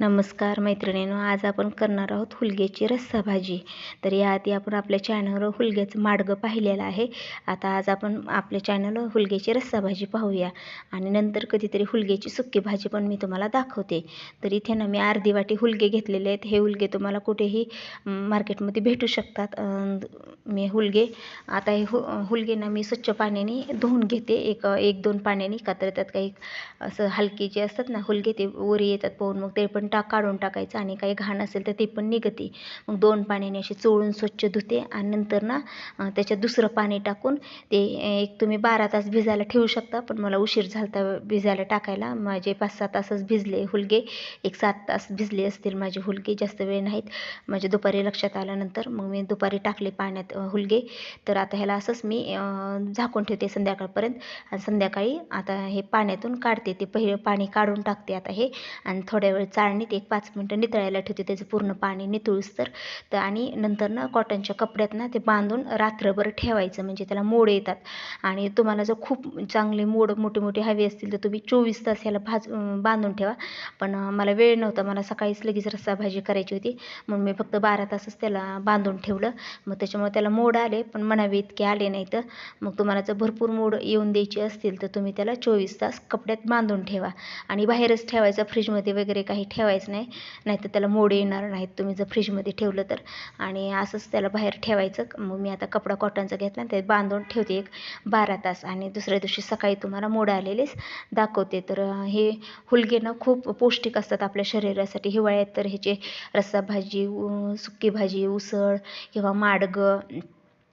नमस्कार मैत्रिणींनो आज आपण करणार आहोत हुलग्याची रस्सा भाजी तर याआधी आपण आपल्या चॅनलवर हुलग्याचं माडगं पाहिलेलं आहे. आता आज आपण आपल्या चॅनलवर हुलग्याची रस्सा भाजी पाहूया. आणि नंतर कधीतरी हुलग्याची सुक्की भाजी पण मी तुम्हाला दाखवते. तर इथे ना मी अर्धी वाटी हुलगे घेतलेले आहेत. हे हुलगे तुम्हाला कुठेही मार्केटमध्ये भेटू शकतात. मी हुलगे आता हे हु हुलगे ना मी स्वच्छ पाण्याने धुवून घेते. एक एक दोन पाण्याने का तर त्यात काही असं हलके जे असतात ना हुलगे ते वरी येतात पोहून मग ते पण टाक काढून टाकायचं आणि काही घाण असेल तर ते पण निघते. मग दोन पाण्याने अशी चोळून स्वच्छ धुते आणि नंतर ना त्याच्यात दुसरं पाणी टाकून ते एक तुम्ही बारा तास भिजायला ठेवू शकता पण मला उशीर झाला भिजायला टाकायला. माझे पाच सहा तासच भिजले हुलगे. एक सात तास भिजले असतील माझे हुलगे जास्त वेळ नाहीत. माझे दुपारी लक्षात आल्यानंतर मग मी दुपारी टाकले पाण्यात हुलगे. तर आता ह्याला असंच मी झाकून ठेवते संध्याकाळपर्यंत आणि संध्याकाळी आता हे पाण्यातून काढते. ते पहिले पाणी काढून टाकते आता हे आणि थोड्या वेळ चाळ चाळणीत एक पाच मिनटं नितळायला ठेवते. त्याचं पूर्ण पाणी नितळूस तर तर आणि नंतर ना कॉटनच्या कपड्यात ना ते बांधून रात्रभर ठेवायचं. म्हणजे त्याला मोड येतात. आणि तुम्हाला जर खूप चांगले मोड मोठे मोठे हवे असतील तर तुम्ही चोवीस तास ह्याला भाज बांधून ठेवा. पण मला वेळ नव्हता. मला सकाळीच लगेच रस्सा भाजी करायची होती. म्हणून मी फक्त बारा तासच त्याला बांधून ठेवलं. मग त्याच्यामुळे त्याला मोड आले पण म्हणावे इतके आले नाही तर मग तुम्हाला जर भरपूर मोड येऊन द्यायचे असतील तर तुम्ही त्याला चोवीस तास कपड्यात बांधून ठेवा. आणि बाहेरच ठेवायचा फ्रीजमध्ये वगैरे काही ठेवा ठेवायचं नाही. नाहीतर त्याला मोड येणार नाहीत. तुम्ही जर फ्रीजमध्ये ठेवलं तर. आणि असंच त्याला बाहेर ठेवायचं. मग मी आता कपडा कॉटनचा घेतला ते बांधून ठेवते एक बारा तास. आणि दुसऱ्या दिवशी सकाळी तुम्हाला मोड आलेलेच दाखवते. तर हे हुलगे ना खूप पौष्टिक असतात आपल्या शरीरासाठी. हिवाळ्यात तर ह्याचे रस्सा भाजी सुकी भाजी उसळ किंवा माडगं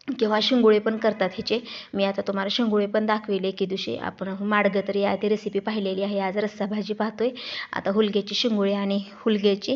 किंवा शिंगोळे पण करतात ह्याचे. मी आता तुम्हाला शिंगोळे पण दाखवेल एके दिवशी. आपण माडगं तरी आधी रेसिपी पाहिलेली आहे. आज रस्सा भाजी पाहतोय. आता हुलग्याची शिंगोळे आणि हुलग्याची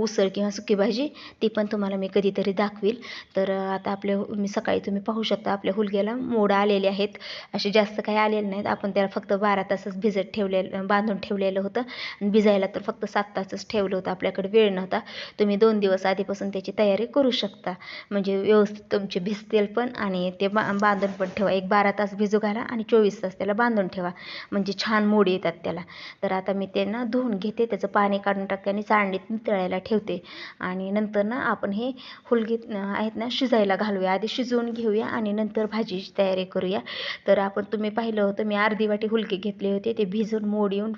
उसळ किंवा सुकी भाजी ती पण तुम्हाला मी कधीतरी दाखवेल. तर आता आपले मी सकाळी तुम्ही पाहू शकता आपल्या हुलग्याला मोड आलेले आहेत. असे जास्त काही आलेले नाहीत. आपण त्याला फक्त बारा तासच भिजत ठेवलेलं बांधून ठेवलेलं होतं. आणि भिजायला तर फक्त सात तासच ठेवलं होतं. आपल्याकडे वेळ नव्हता. तुम्ही दोन दिवस आधीपासून त्याची तयारी करू शकता. म्हणजे व्यवस्थित तुमचे भिजत पण आणि ते बा बांधून पण ठेवा. एक बारा तास भिजू घाला आणि चोवीस तास त्याला बांधून ठेवा. म्हणजे छान मोड येतात त्याला. तर आता मी ते ना धुवून घेते. त्याचं पाणी काढून टाकते आणि चाळणीत तळायला ठेवते. आणि नंतर ना आपण हे हुलगे आहेत ना शिजायला घालूया. आधी शिजवून घेऊया आणि नंतर भाजीची तयारी करूया. तर आपण तुम्ही पाहिलं होतं मी अर्धी वाटी हुलके घेतले होते. ते भिजून मोड येऊन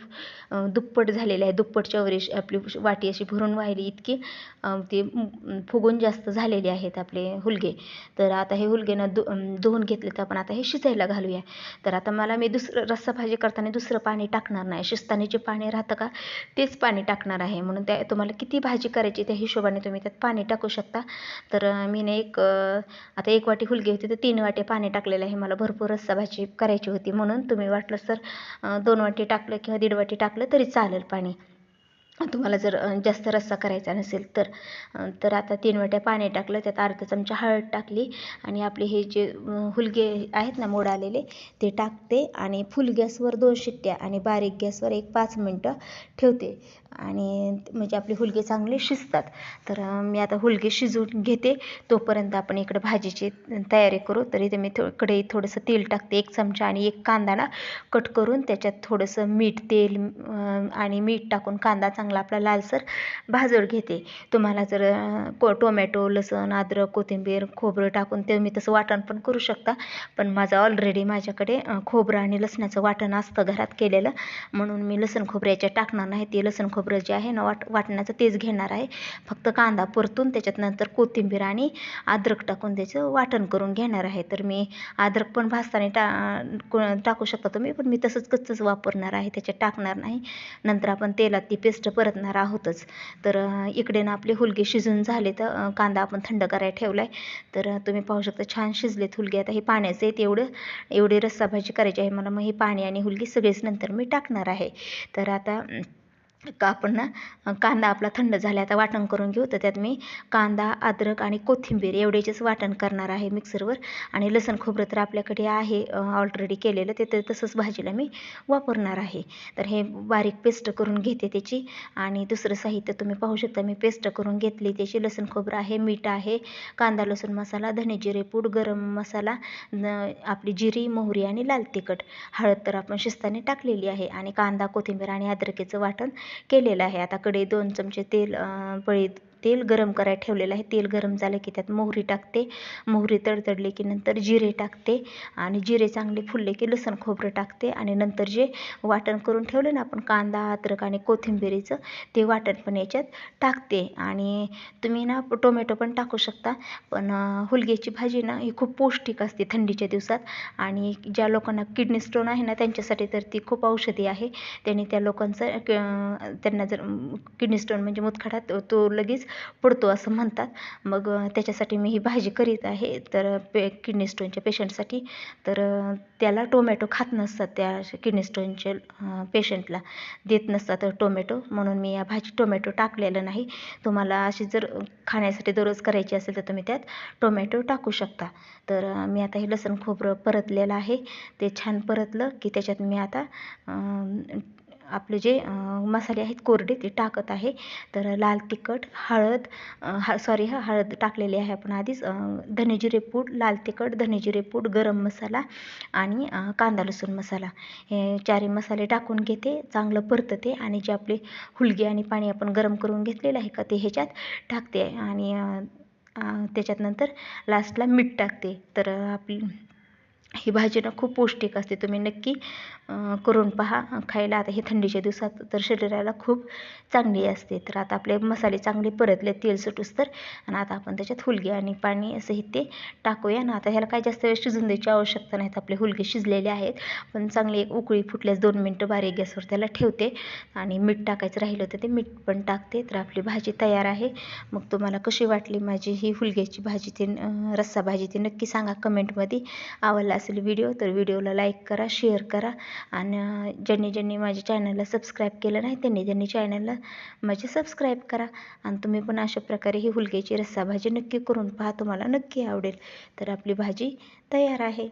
दुप्पट झालेले आहे दुप्पटच्या वरी आपली वाटी अशी भरून वाहिली इतकी ते फुगून जास्त झालेले आहेत आपले हुलगे. तर आता हे हुलगे धु धुवून घेतले तर आपण आता हे शिजायला घालूया. तर आता मला मी दुसरं रस्सा भाजी करताना दुसरं पाणी टाकणार नाही. शिजताना जे पाणी राहतं का? तेच पाणी टाकणार आहे. म्हणून त्या तुम्हाला किती भाजी करायची त्या हिशोबाने तुम्ही त्यात पाणी टाकू शकता. तर मी ना एक आता एक वाटी हुलगी होती तर तीन वाटी पाणी टाकलेलं आहे. मला भरपूर रस्सा भाजी करायची होती. म्हणून तुम्ही वाटलं सर दोन वाटी टाकलं किंवा दीड वाटी टाकलं तरी चालेल पाणी. तुम्हाला जर जास्त रस्सा करायचा नसेल तर तर आता तीन वाट्या पाणी टाकलं त्यात अर्धा चमचा हळद टाकली आणि आपले हे जे हुलगे आहेत ना मोड आलेले ते टाकते आणि फुल गॅसवर दोन शिट्ट्या आणि बारीक गॅसवर एक पाच मिनटं ठेवते. आणि म्हणजे आपले हुलगे चांगले शिजतात. तर मी आता हुलगे शिजवून घेते. तोपर्यंत आपण इकडं भाजीची तयारी करू. तरी ते मी थो कढईत थोडंसं तेल टाकते. एक चमचा आणि एक कांदा कट करून त्याच्यात थोडंसं मीठ तेल आणि मीठ टाकून कांदा चांगला आपला लालसर भाजून घेते. तुम्हाला जर को टोमॅटो लसण अद्रक कोथिंबीर खोबरं टाकून ते मी तसं वाटण पण करू शकता. पण माझं ऑलरेडी माझ्याकडे खोबरं आणि लसणाचं वाटण असतं घरात केलेलं. म्हणून मी लसण खोबऱ्याच्या टाकणार नाही. ते लसण खोबरं खोबरं जे आहे ना वाट वाटण्याचं तेच घेणार आहे. फक्त कांदा परतून त्याच्यात नंतर कोथिंबीर आणि अद्रक टाकून त्याचं वाटण करून घेणार आहे. तर मी अद्रक पण भाजताना टा टाकू शकता तुम्ही पण मी तसंच कच्चंच वापरणार आहे त्याच्यात टाकणार नाही. नंतर आपण तेलात ती पेस्ट परतणार आहोतच. तर इकडे ना आपले हुलगे शिजून झाले तर कांदा आपण थंड करायला ठेवला आहे तर तुम्ही पाहू शकता छान शिजलेत हुलगे. आता हे पाण्याचं आहेत एवढं एवढी रस्सा भाजी करायची आहे. मला मग हे पाणी आणि हुलगी सगळेच नंतर मी टाकणार आहे. तर आता का आपण ना कांदा आपला थंड झाला आता वाटण करून घेऊ. तर त्यात मी कांदा अद्रक आणि कोथिंबीर एवढ्याचेच वाटण करणार आहे मिक्सरवर. आणि लसण खोबरं तर आपल्याकडे आहे ऑलरेडी केलेलं. ते तर तसंच भाजीला मी वापरणार आहे. तर हे बारीक पेस्ट करून घेते त्याची. आणि दुसरं साहित्य तुम्ही पाहू शकता मी पेस्ट करून घेतली. त्याची लसण खोबरं आहे मीठ आहे कांदा लसूण मसाला धने जिरे पूड गरम मसाला आपली जिरी मोहरी आणि लाल तिखट. हळद तर आपण शिस्ताने टाकलेली आहे. आणि कांदा कोथिंबीर आणि अद्रकेचं वाटण केलेलं आहे. आता कढईत दोन चमचे तेल अं, तेल गरम करायला ठेवलेलं आहे. तेल गरम झालं की त्यात मोहरी टाकते. मोहरी तडतडली की नंतर जिरे टाकते आणि जिरे चांगले फुलले की लसूण खोबरं टाकते आणि नंतर जे वाटण करून ठेवले ना आपण कांदा अद्रक आणि कोथिंबिरीचं ते वाटण पण याच्यात टाकते. आणि तुम्ही ना टोमॅटो पण टाकू शकता. पण हुलग्याची भाजी ना ही खूप पौष्टिक असते थंडीच्या दिवसात. आणि ज्या लोकांना किडनी स्टोन आहे ना त्यांच्यासाठी तर ती खूप औषधी आहे. त्यांनी त्या लोकांचं त्यांना जर किडनी स्टोन म्हणजे मुतखडा तो लगेच पडतो असं म्हणतात. मग त्याच्यासाठी मी ही भाजी करीत आहे. तर पे किडनी स्टोनच्या पेशंटसाठी. तर त्याला टोमॅटो खात नसतात त्या किडनी स्टोनच्या पेशंटला. देत नसतात टोमॅटो. म्हणून मी या भाजी टोमॅटो टाकलेलं नाही. तुम्हाला अशी जर खाण्यासाठी दररोज करायची असेल तर तुम्ही त्यात टोमॅटो टाकू शकता. तर मी आता हे लसूण खोबरं परतलेलं आहे. ते छान परतलं की त्याच्यात मी आता आपले जे मसाले आहेत कोरडे ते टाकत आहे. तर लाल तिखट हळद हा सॉरी हा हळद टाकलेली आहे आपण आधीच. धनेजिरे पूड लाल तिखट धनेजिरे पूड गरम मसाला आणि कांदा लसूण मसाला. हे चारही मसाले टाकून घेते चांगलं परतते आणि जे आपले हुलगी आणि पाणी आपण गरम करून घेतलेलं आहे का ते ह्याच्यात टाकते आणि त्याच्यात नंतर लास्टला मीठ टाकते. तर आपली ही भाजी ना खूप पौष्टिक असते. तुम्ही नक्की करून पहा. खायला आता हे थंडीच्या दिवसात तर शरीराला खूप चांगली असते. तर आता आपले मसाले चांगले परतले तेल सुटूस तर. आणि आता आपण त्याच्यात हुलगे आणि पाणी असं हे ते टाकूया. ना आता ह्याला काय जास्त वेळ शिजून द्यायची आवश्यकता नाही आपले हुलगे शिजलेले आहेत. पण चांगली एक उकळी फुटल्यास दोन मिनटं बारीक गॅसवर त्याला ठेवते. आणि मीठ टाकायचं राहिलं होतं ते मीठ पण टाकते. तर आपली भाजी तयार आहे. मग तुम्हाला कशी वाटली माझी ही हुलग्याची भाजी ते रस्सा भाजी ते नक्की सांगा कमेंटमध्ये. आवडला असेल व्हिडिओ तर व्हिडिओला लाईक करा शेअर करा. आणि ज्यांनी ज्यांनी माझ्या चॅनलला सबस्क्राईब केलं नाही त्यांनी त्यांनी चॅनलला माझे सबस्क्राईब करा. आणि तुम्ही पण अशा प्रकारे ही हुलग्याची रस्सा भाजी नक्की करून पहा तुम्हाला नक्की आवडेल. तर आपली भाजी तयार आहे.